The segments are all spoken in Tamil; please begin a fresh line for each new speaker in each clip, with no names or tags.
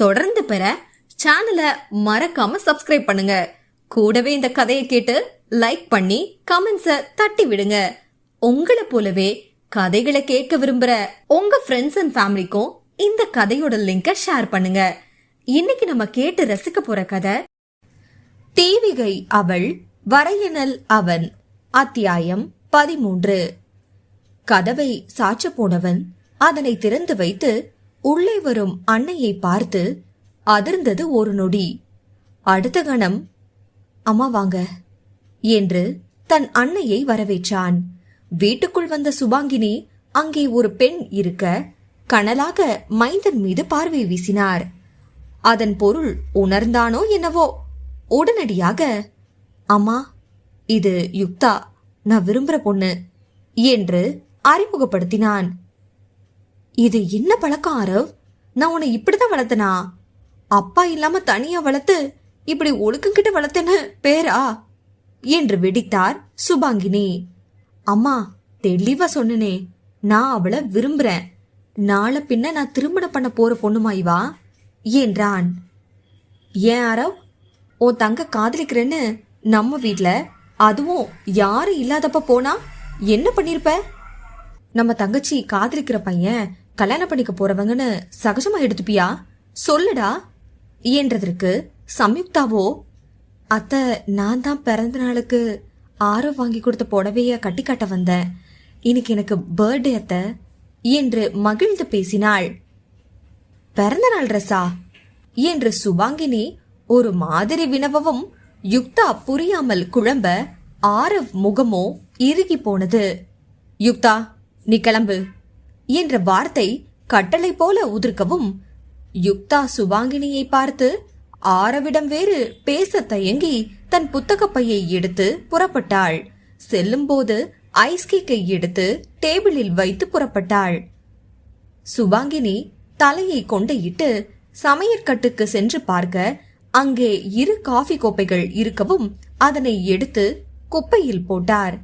தொடர்ந்து பெற சேனலை மறக்காம சப்ஸ்கிரைப் பண்ணுங்க. கூடவே இந்த கதையை கேட்டு லைக் பண்ணி கமெண்ட்ஸை தட்டி விடுங்க. உங்களை போலவே கதைகளை கேட்க விரும்புற உங்க ஃப்ரெண்ட்ஸ் அண்ட் ஃபேமிலிக்கும் இந்த கதையோட லிங்கை ஷேர் பண்ணுங்க. இன்னைக்கு நம்ம கேட்டு ரசிக்க போற கதை தேவிகை அவள் வரையனல் அவன் அத்தியாயம் பதிமூன்று. கதவை சாச்ச போனவன் அதனை திறந்து வைத்து உள்ளே வரும் அன்னையை பார்த்து அதிர்ந்தது ஒரு நொடி. அடுத்த கணம் அம்மா வாங்க என்று தன் அன்னையை வரவேற்றான். வீட்டுக்குள் வந்த சுபாங்கினி அங்கே ஒரு பெண் இருக்க கனலாக மைந்தன் மீது பார்வை வீசினார். அதன் பொருள் உணர்ந்தானோ என்னவோ? உடனடியாக அம்மா இது யுக்தா. நான் விரும்புற பொண்ணு என்று அறிமுகப்படுத்தினான். இது என்ன பழக்கம் ஆரவ்? நான் உன்னை இப்படிதான் வளர்த்தனா? அப்பா இல்லாம தனியா வளர்த்து இப்படி ஒழுக்கங்கிட்ட வளர்த்தேன்னு பேரா? என்று வெடித்தார் சுபாங்கினி. அம்மா தெளிவா சொன்னனே நான் அவளை விரும்புறேன். நாளை பின்ன நான் திருமணம் பண்ண போற பொண்ணுமா இவா என்றான். ஏன் அரவ் உன் தங்க காதலிக்கிறேன்னு நம்ம வீட்டில் அதுவும் யாரும் இல்லாதப்ப போனா என்ன பண்ணிருப்ப? நம்ம தங்கச்சி காதலிக்கிற பையன் கல்யாணம் பண்ணிக்க போறவங்கன்னு சகஜமா எடுத்துப்பியா? சொல்லுடா. என்றதற்கு சம்யுக்தாவோ? அத்தை நான் தான் பிறந்த நாளுக்கு ஆரோ வாங்கி கொடுத்த புடவைய கட்டி காட்ட வந்தேன். இன்னைக்கு எனக்கு பர்த்டே அத்தை. என்று மகிழ்ந்து பேசினாள். பிறந்த நாள் ரசா என்று சுபாங்கினி ஒரு மாதிரி வினவவும் யுக்தா புரியாமல் குழம்ப ஆரவ் முகமோ இறுகி போனது. யுக்தா நீ கிளம்பு. என்ற வார்த்தை கட்டளை போல உதிர்க்கவும் யுக்தா சுபாங்கினியை பார்த்து ஆரவிடம் வேறு பேச தயங்கி தன் புத்தகப்பையை எடுத்து புறப்பட்டாள். செல்லும்போது ஐஸ் கேக்கை எடுத்து டேபிளில் வைத்து புறப்பட்டாள். சுபாங்கினி தலையை கொண்டையிட்டு சமையற்கட்டுக்கு சென்று பார்க்க அங்கே இரு காஃபி கோப்பைகள் இருக்கவும் அதனை எடுத்து குப்பையில் போட்டார்.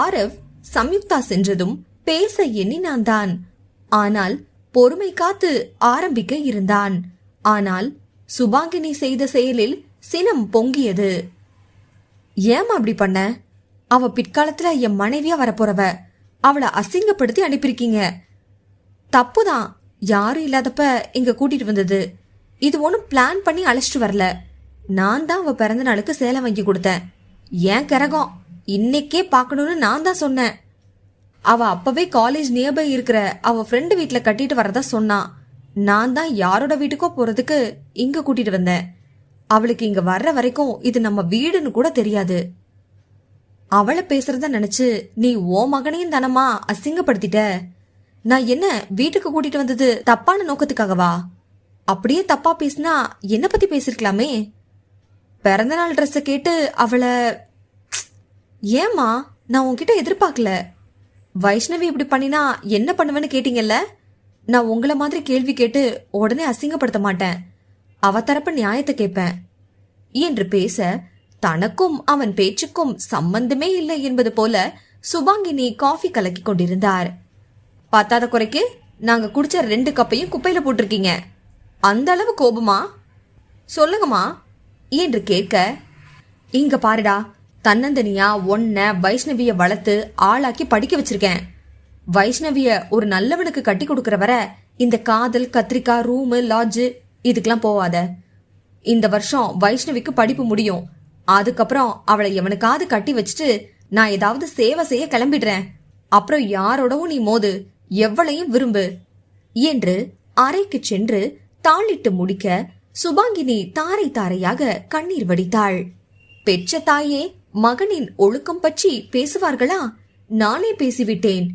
ஆரவ் சம்யுக்தா சென்றதும் பேச எண்ணினான் தான் ஆனால் பொறுமை காத்து ஆரம்பிக்க இருந்தான். ஆனால் சுபாங்கினி செய்த செயலில் சினம் பொங்கியது. ஏமா அப்படி பண்ண? அவ பிற்காலத்துல என் மனைவியா வரப்போறவ. அவளை அசிங்கப்படுத்தி அனுப்பியிருக்கீங்க. தப்புதான். யாரும் இல்லாதப்ப இங்க கூட்டிட்டு வந்தது. இது ஒன்றும் பிளான் பண்ணி அழைச்சிட்டு வரல. நான் தான் அவ பிறந்த நாளுக்கு சேலை வாங்கி கொடுத்தேன். ஏன் கரகம்? இன்னைக்கே பார்க்கணும்னு நான் தான் சொன்னேன். அவ அப்பவே காலேஜ் நியர்பை இருக்கிற அவ ஃப்ரெண்டு வீட்டுல கட்டிட்டு வரதா சொன்னான் நான் தான் யாரோட வீட்டுக்கோ போறதுக்கு இங்க கூட்டிட்டு வந்தேன். அவளுக்கு இங்க வர்ற வரைக்கும் இது நம்ம வீடுன்னு கூட தெரியாது. அவளை பேசுறத நினைச்சு நீ ஓ மகனையும் தானமா அசிங்கப்படுத்திட்ட? நான் என்ன வீட்டுக்கு கூட்டிட்டு வந்தது தப்பான நோக்கத்துக்காகவா? அப்படியே தப்பா பேசினா என்ன பத்தி பேசிருக்கலாமே? பிறந்தநாள் ட்ரெஸ்ஸை கேட்டு அவளை ஏம்மா நான் உன்கிட்ட எதிர்பார்க்கல. வைஷ்ணவி இப்படி பண்ணினா என்ன பண்ணுவேன்னு கேட்டீங்கல்ல? நான் உங்கள மாதிரி கேள்வி கேட்டு உடனே அசிங்கப்படுத்த மாட்டேன். அவ தரப்பு நியாயத்தை கேட்பேன். என்று பேச தனக்கும் அவன் பேச்சுக்கும் சம்பந்தமே இல்லை என்பது போல சுபாங்கினி காஃபி கலக்கி கொண்டிருந்தார். பத்தாத குறைக்கு நாங்க குடிச்ச ரெண்டு கப்பையும் குப்பையில போட்டிருக்கீங்க. அந்த அளவு கோபமா? சொல்லுங்கம்மா. என்று கேட்க இங்க பாருடா தன்னந்தனியா ஒன்ன வைஷ்ணவிய வளர்த்து ஆளாக்கி படிக்க வச்சிருக்கேன். வைஷ்ணவிய ஒரு நல்லவனுக்கு கட்டி கொடுக்கற வர இந்த காதல் கத்திரிக்காய் ரூமு லாட்ஜு இதுக்கெல்லாம் போவாத. இந்த வருஷம் வைஷ்ணவிக்கு படிப்பு முடியும். அதுக்கப்புறம் அவளை எவனுக்காவது கட்டி வச்சுட்டு நான் ஏதாவது சேவை செய்ய கிளம்பிடுறேன். அப்புறம் யாரோடவும் நீ மோது எவ்வளையும் விரும்பு. என்று அறைக்கு சென்று தாளிட்டு முடிக்க சுபாங்கினி தாரை தாரையாக கண்ணீர் வடித்தாள். பெற்ற தாயே மகனின் ஒழுக்கம் பற்றி பேசுவார்களா? நானே பேசிவிட்டேன்.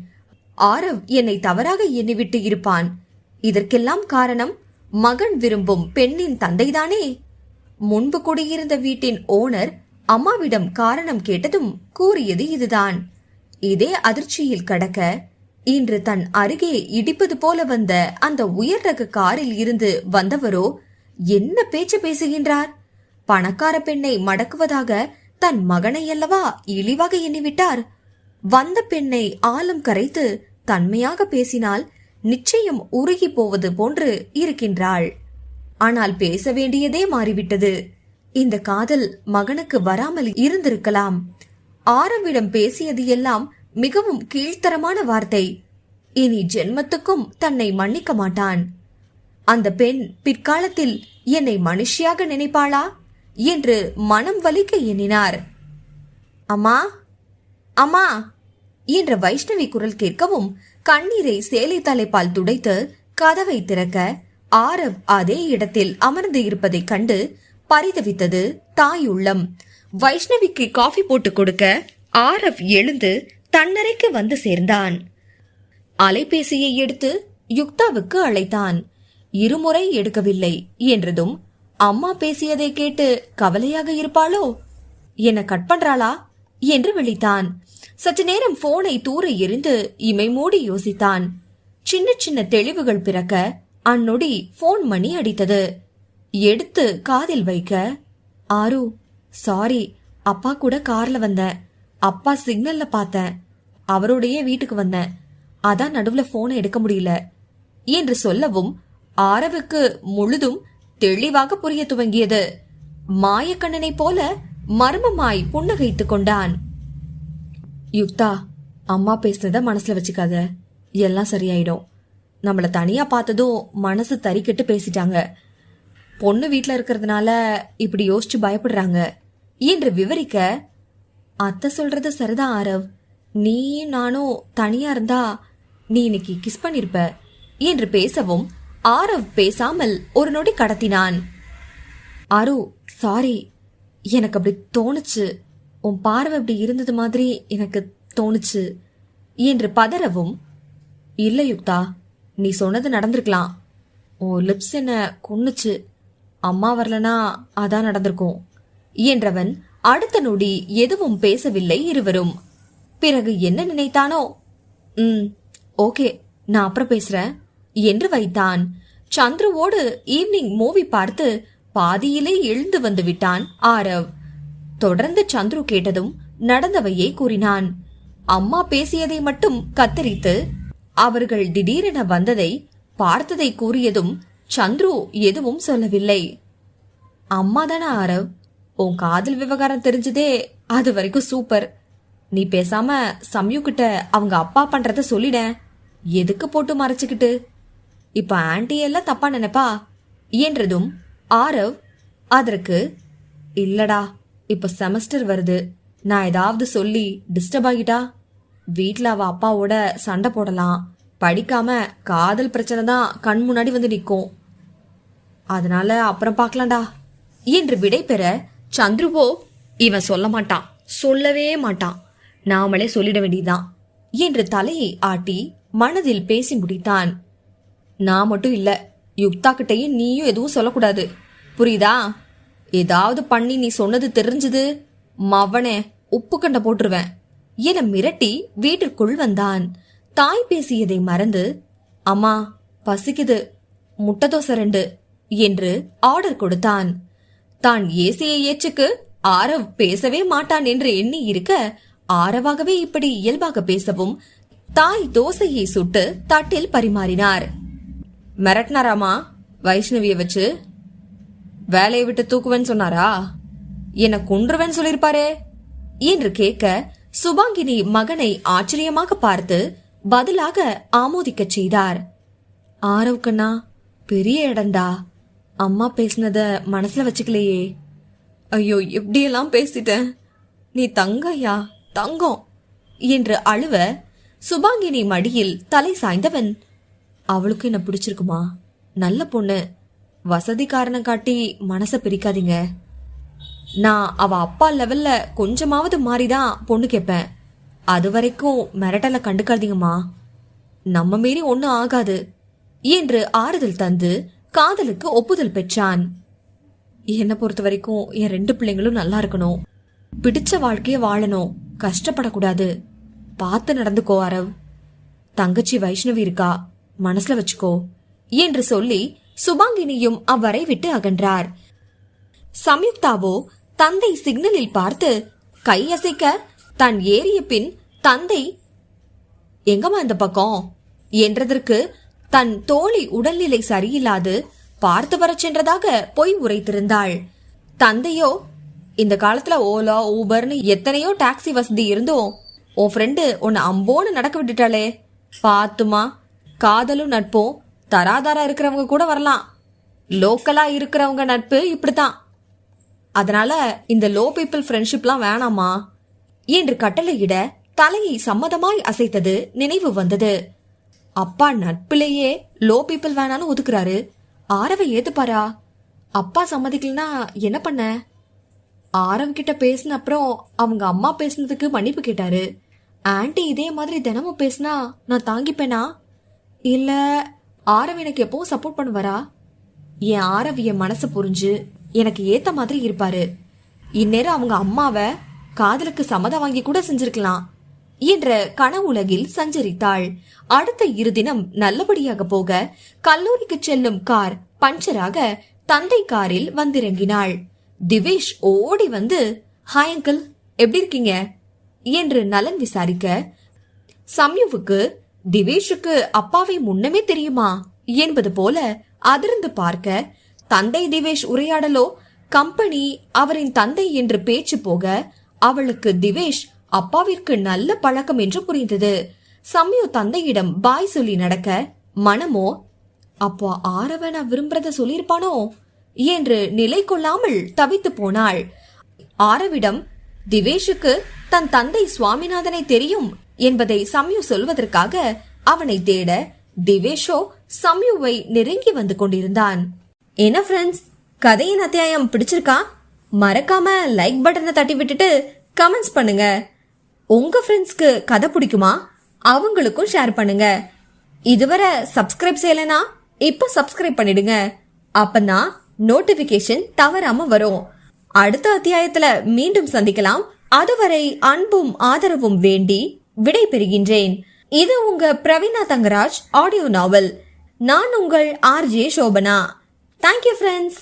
ஆரவ் என்னை தவறாக எண்ணிவிட்டு இருப்பான். இதற்கெல்லாம் காரணம் மகன் விரும்பும் பெண்ணின் தந்தைதானே? முன்பு குடியிருந்த வீட்டின் ஓனர் அம்மாவிடம் காரணம் கேட்டதும் கூறியது இதுதான். இதே அதிர்ச்சியில் கடக்க இன்று தன் அருகே இடிப்பது போல வந்த அந்த உயர் ரக காரில் இருந்து வந்தவரோ என்ன பேச்சு பேசுகின்றார்? பணக்கார பெண்ணை மடக்குவதாக தன் மகனை அல்லவா இழிவாக எண்ணிவிட்டார். வந்த பெண்ணை ஆளும் கரைத்து தன்மையாக பேசினால் நிச்சயம் உருகி போவது போன்று இருக்கின்றாள். ஆனால் பேச வேண்டியதே மாறிவிட்டது. இந்த காதல் மகனுக்கு வராமல் இருந்திருக்கலாம். ஆரவிடம் பேசியது எல்லாம் மிகவும் கீழ்த்தரமான வார்த்தை. இனி ஜென்மத்துக்கும் தன்னை மன்னிக்க மாட்டான். அந்த பெண் பிற்காலத்தில் என்னை மனுஷியாக நினைப்பாளா? என்று மனம் வலிக்க எண்ணினார். அம்மா அம்மா என்ற வைஷ்ணவி குரல் கேட்கவும் கண்ணீரை சேலை தலைப்பால் துடைத்து கதவை திறக்க ஆரவ் அதே இடத்தில் அமர்ந்து இருப்பதைக் கண்டு பரிதவித்தது தாய் உள்ளம். வைஷ்ணவிக்கு காஃபி போட்டு கொடுக்க ஆரவ் எழுந்து தன்னறைக்கு வந்து சேர்ந்தான். அலைபேசியை எடுத்து யுக்தாவுக்கு அழைத்தான். இருமுறை எடுக்கவில்லை என்றதும் அம்மா பேசியதை கேட்டு கவலையாக இருப்பாளோ? என்ன கட் பண்றாளா? என்று விழித்தான். சற்று நேரம் போனை தூர எரிந்து இமை மூடி யோசித்தான். சின்ன சின்ன தெளிவுகள் பிறக்க அந்நொடி போன் மணி அடித்தது. எடுத்து காதில் வைக்க ஆரு சாரி அப்பா கூட கார்ல வந்தேன் அப்பா சிக்னல்ல பார்த்தேன். அவரோடைய வீட்டுக்கு வந்தேன். அதான் நடுவுல போனை எடுக்க முடியல. என்று சொல்லவும் ஆரவுக்கு முழுதும் தெளிவாக புரிய துவங்கியது. மாயக்கண்ணனைப் போல மர்மமாய் புன்னகைத்துக் கொண்டான். யுக்தா அம்மா பேசுனத மனசுல வச்சுக்காத. எல்லாம் சரியாயிடும். நம்மள தனியா பார்த்ததும் மனசு தறிக்கெட்டு பேசிட்டாங்க. பொண்ணு வீட்டில் இருக்கிறதுனால இப்படி யோசிச்சு பயப்படுறாங்க. என்று விவரிக்க அத்தை சொல்றது சரிதான் ஆரவ். நீ நானும் தனியா இருந்தா நீ இன்னைக்கு கிஸ் பண்ணிருப்ப என்று பேசவும் ஆரவ் பேசாமல் ஒரு நொடி கடத்தினான். அரு சாரி எனக்கு அப்படி தோணுச்சு. உன் பார்வை அப்படி இருந்தது மாதிரி எனக்கு தோணுச்சு என்று பதறவும் இல்லை யுக்தா நீ சொன்னது நடந்திருக்கலாம். உன் லிப்ஸ் என்ன கொன்னுச்சு. அம்மா வரலனா அதான் நடந்திருக்கும் என்றவன் அடுத்த நொடி எதுவும் பேசவில்லை இருவரும். பிறகு என்ன நினைத்தானோ? ம் ஓகே நான் அப்புறம் பேசுறேன். என்று வைத்தான். சந்துருவோடு ஈவினிங் மூவி பார்த்து பாதியிலே எழுந்து வந்து விட்டான் ஆரவ். தொடர்ந்து சந்துரு கேட்டதும் நடந்தவையே கூறினான். அம்மா பேசியதை மட்டும் கத்தரித்து அவர்கள் திடீரென வந்ததை பார்த்ததை கூறியதும் சந்துரு எதுவும் சொல்லவில்லை. அம்மா தானே ஆரவ்? உன் காதல் விவகாரம் தெரிஞ்சதே அது வரைக்கும் சூப்பர். நீ பேசாம சம்யு கிட்ட அவங்க அப்பா பண்றத சொல்லிட. எதுக்கு போட்டு மறைச்சுக்கிட்டு? இப்ப ஆன்டி எல்லாம் தப்பா நினைப்பா? என்றதும் ஆரவ் அதற்கு இல்லடா இப்ப செமஸ்டர் வருது. நான் ஏதாவது சொல்லி டிஸ்டர்ப் ஆகிட்டா? வீட்டில் அவ அப்பாவோட சண்டை போடலாம். படிக்காம காதல் பிரச்சனை தான் கண் முன்னாடி வந்து நிற்கும். அதனால அப்புறம் பார்க்கலாம்டா. என்று விடை பெற சந்துருவோ இவன் சொல்ல மாட்டான். சொல்லவே மாட்டான். நாமளே சொல்லிட வேண்டியதுதான். என்று தலையை ஆட்டி மனதில் பேசி முடித்தான். நான் மட்டும் இல்லை யுக்தா கிட்டையும் நீயும் எதுவும் சொல்லக்கூடாது. புரியுதா? ஏதாவது பண்ணி நீ சொன்னது தெரிஞ்சது மவனே உப்பு கண்ட போட்டுருவேன். என மிரட்டி வீட்டிற்குள் வந்தான். தாய் பேசியதை மறந்து அம்மா பசிக்குது முட்டை தோசை ரெண்டு என்று ஆர்டர் கொடுத்தான். தான் ஏசியை ஏச்சுக்கு ஆரவ் பேசவே மாட்டான் என்று எண்ணி இருக்க ஆரவாகவே இப்படி இயல்பாக பேசவும் தாய் தோசையை சுட்டு தட்டில் பரிமாறினார். மிரட்டினாராமா வைஷ்ணவியை வச்சு வேலையை விட்டு தூக்குவேன்னு சொன்னாரா? என்ன கொன்றுவேன்னு சொல்லிருப்பாரே என்று கேட்க சுபாங்கினி மகனை ஆச்சரியமாக பார்த்து பதிலாக ஆமோதிக்கச் செய்தார். ஆரவ் கண்ணா பெரிய இடம்டா அம்மா பேசினத மனசுல வச்சுக்கலையே. ஐயோ எப்படியெல்லாம் பேசிட்டேன்? நீ தங்கையா? தங்கம்! என்று அழுவ சுபாங்கினி மடியில் தலை சாய்ந்தவன் அவளுக்கும் என்ன பிடிச்சிருக்குமா? நல்ல பொண்ணு. வசதி காரணம் காட்டி மனசை பிரிக்காதீங்க. நான் அவ அப்பா லெவல்ல கொஞ்சமாவது மாறிதான் பொண்ணு கேட்பேன் அது வரைக்கும் மிரட்டல கண்டுக்காதீங்கம்மா. நம்ம மீறி ஒன்றும் ஆகாது. என்று ஆறுதல் தந்து காதலுக்கு ஒப்புதல் பெற்றான். என்னை பொறுத்த வரைக்கும் என் ரெண்டு பிள்ளைங்களும் நல்லா இருக்கணும். பிடிச்ச வாழ்க்கைய வாழணும். கஷ்டப்படக்கூடாது. பார்த்து நடந்துக்கோ அரவ். தங்கச்சி வைஷ்ணவி இருக்கா? மனசுல வச்சுக்கோ. என்று சொல்லி சுபாங்கினியும் அவ்வரை விட்டு அகன்றார். சம்யுக்தாவோ தந்தை சிக்னலில் பார்த்து கையசைக்க தான் ஏறிய பின் தந்தை எங்கம்மா இந்த பக்கம்? என்றதற்கு தன் தோழி உடல்நிலை சரியில்லாது பார்த்து வரச் சென்றதாக பொய் உரைத்திருந்தாள். தந்தையோ இந்த காலத்துல ஓலா ஊபர்னு எத்தனையோ டாக்ஸி வசதி இருந்தோம் உன் ஃப்ரெண்டு உன்னை அம்போன்னு நடக்க விட்டுட்டாளே. பாத்துமா காதலும் நட்பும் தராதாரா இருக்கிறவங்க கூட வரலாம். லோக்கலா இருக்கிறவங்க நட்பு இப்படித்தான். அதனால இந்த லோ பீப்பிள் ஃப்ரெண்ட்ஷிப்லாம் வேணாமா? என்று கட்டளையிட தலையை சம்மதமாய் அசைத்தது நினைவு வந்தது. அப்பா நட்பிலேயே லோ பீப்பிள் வேணான்னு ஒதுக்குறாரு. ஆரவை ஏத்துப்பாரா? அப்பா சம்மதிக்கலனா என்ன பண்ண? ஆரவ் கிட்ட பேசின அப்புறம் அவங்க அம்மா பேசுனதுக்கு மன்னிப்பு கேட்டாரு. ஆன்டி இதே மாதிரி தினமும் பேசினா நான் தாங்கிப்பேனா? இல்ல ஆரவ் எனக்கு எப்பவும் சப்போர்ட் பண்ணுவாரா? என் ஆரவ் என் மனசு புரிஞ்சு எனக்கு ஏத்த மாதிரி இருப்பாரு. இந்நேரம் அவங்க அம்மாவை காதலுக்கு சம்மதம் வாங்கி கூட செஞ்சிருக்கலாம் என்ற கனவுலகில் சஞ்சரித்தாள். அடுத்த இரு தினம் நல்லபடியாக போக கல்லூரிக்கு செல்லும் கார் பஞ்சராக தந்தை காரில் வந்திறங்கினாள். திவேஷ் ஓடி வந்து ஹாய் அங்கிள் எப்படி இருக்கீங்க? என்று நலன் விசாரிக்க சம்யுவுக்கு திவேஷுக்கு அப்பாவை முன்னமே தெரியுமா? என்பது போல அதிர்ந்து பார்க்க தந்தை திவேஷ் உரையாடலோ கம்பெனி அவரின் தந்தை என்று பேச்சு போக அவளுக்கு திவேஷ் அப்பாவிற்கு நல்ல பழக்கம் என்று புரிந்தது. சம்யு தந்தையிடம் பாய் சொல்லி நடக்க மனமோ அப்போ ஆரவ நான் விரும்புறத சொல்லியிருப்பானோ? என்று நிலை கொள்ளாமல் தவித்து போனாள். ஆரவிடம் திவேஷுக்கு தன் தந்தை சுவாமிநாதனை தெரியும் என்பதை சம்யு சொல்வதற்காக அவனை தேட திவேஷோ சம்யுவை நெருங்கி வந்து கொண்டிருந்தான். என்ன ஃப்ரெண்ட்ஸ் கதையின் அத்தியாயம் பிடிச்சிருக்கா? மறக்காம லைக் பட்டனை தட்டி விட்டுட்டு கமெண்ட்ஸ் பண்ணுங்க. உங்க ஃப்ரெண்ட்ஸ்க்கு கதை பிடிக்குமா? அவங்களுக்கும் ஷேர் பண்ணுங்க. இதுவரை சப்ஸ்கிரைப் செய்யலைனா இப்போ சப்ஸ்கிரைப் பண்ணிடுங்க. அப்பதான் நோட்டிபிகேஷன் தவறாம வரும். அடுத்த அத்தியாயத்துல மீண்டும் சந்திக்கலாம். அதுவரை அன்பும் ஆதரவும் வேண்டி விடை பெறுகின்றேன் இது உங்க பிரவீனா தங்கராஜ் ஆடியோ நாவல். நான் உங்கள் ஆர்ஜே சோபனா. Thank you friends